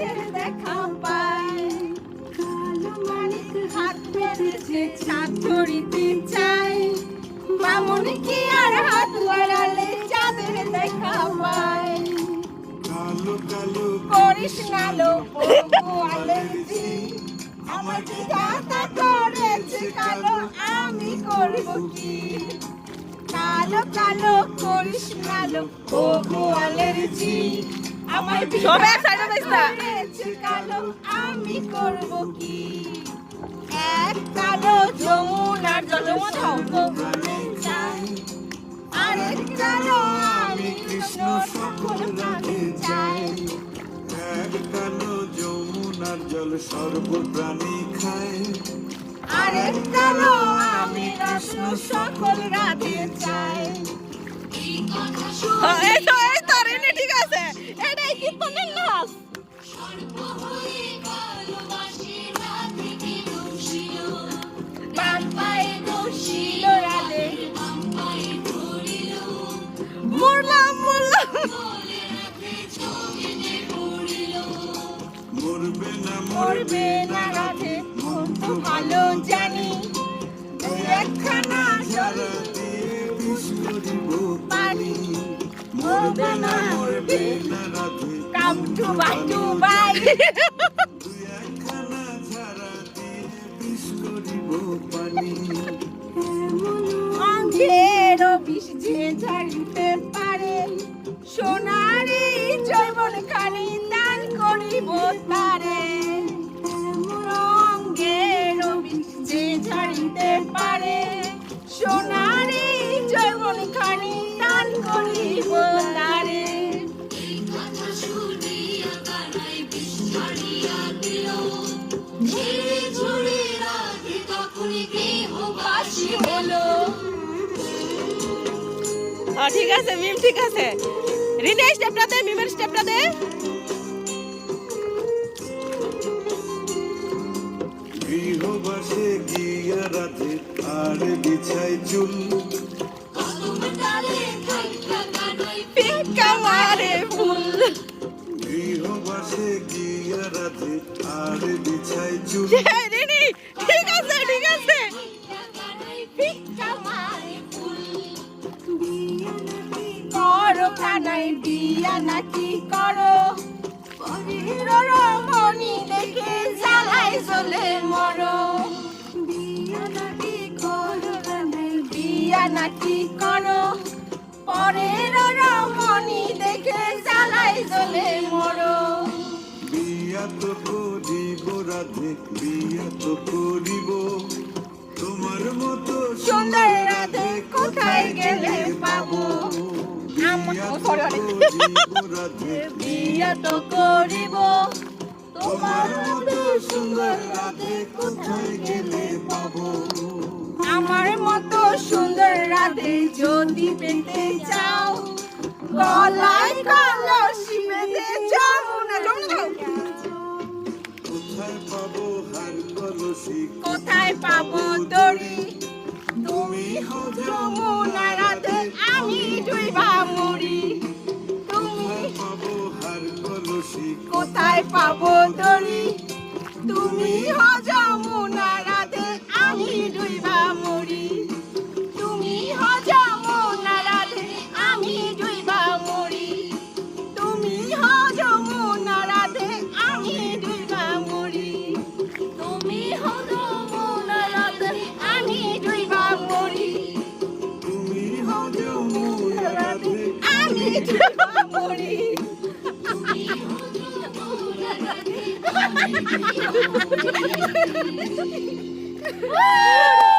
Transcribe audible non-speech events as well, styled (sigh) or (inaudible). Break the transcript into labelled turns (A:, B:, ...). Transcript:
A: রাধের দেখা পায় কালো মানিক হাত পেতেছে ছাদ ধরিতে চায় বামুন কি আর হাত বাড়ালে চাঁদের দেখা পায়
B: কালো কালো
A: করিস না লো আমার বিধাতা করেছে কালো আমি করব কি? কালো কালো করিস না লো ওগো অ্যালার্জি আমার
C: সব এক side
A: আমি করব কি? এক কালো যমুনার জল আরেক কালো আমি কৃষ্ণ সকল প্রাণী চাই
B: এক কালো যমুনার জল সর্বপ্রাণী খায়।
A: আরেক কালো আমি কৃষ্ণ সকল রাধে চাই
C: এই
B: করিব
A: পানি মরবে না মরবে
B: না রাধে
A: কাম টু বাই টু বাই
B: দুই একখানা ঝাড়া দিয়ে বিষ করিব পানি।
A: অঙ্গের বিষ যে ঝাড়িতে পারে সোনারি জৈবন খানি দান করিব তারে। করিব
C: ঠিক আছে, মিম, ঠিক আছে। রিনি স্টেপটা দে, মিমের স্টেপটা দে।
B: গৃহবাসে গিয়া রাধে, আর বিছাই চুল।
C: ঠিক আছে ঠিক আছে।
A: করো কানাই বিয়া নাকি করো? রমণী দেখে জ্বালাই জ্বলে নাকি করো? পরের রমণী দেখে জ্বালাই জ্বলে মরো।
B: বিয়া তো করিব রাধে বিয়া তো করিব। তোমার মতো
A: সুন্দর রাধে কোথায় গেলে পাবো?
B: বিয়া তো করিব। তোমার মতো সুন্দর রাধে কোথায় গেলে পাবো?
A: আমার মতো সুন্দর রাধে যদি পেতে চাও গলায় কলসি বেঁধে যমুনা যমুনা
B: কোথায় পাবো হার কলসি?
A: কোথায় পাবো দড়ি? তুমি হো যমুনা রাধে আমি ডুইবা মরি কোথায় পাবো দড়ি? তুমি হো (laughs) (laughs)
C: Woo!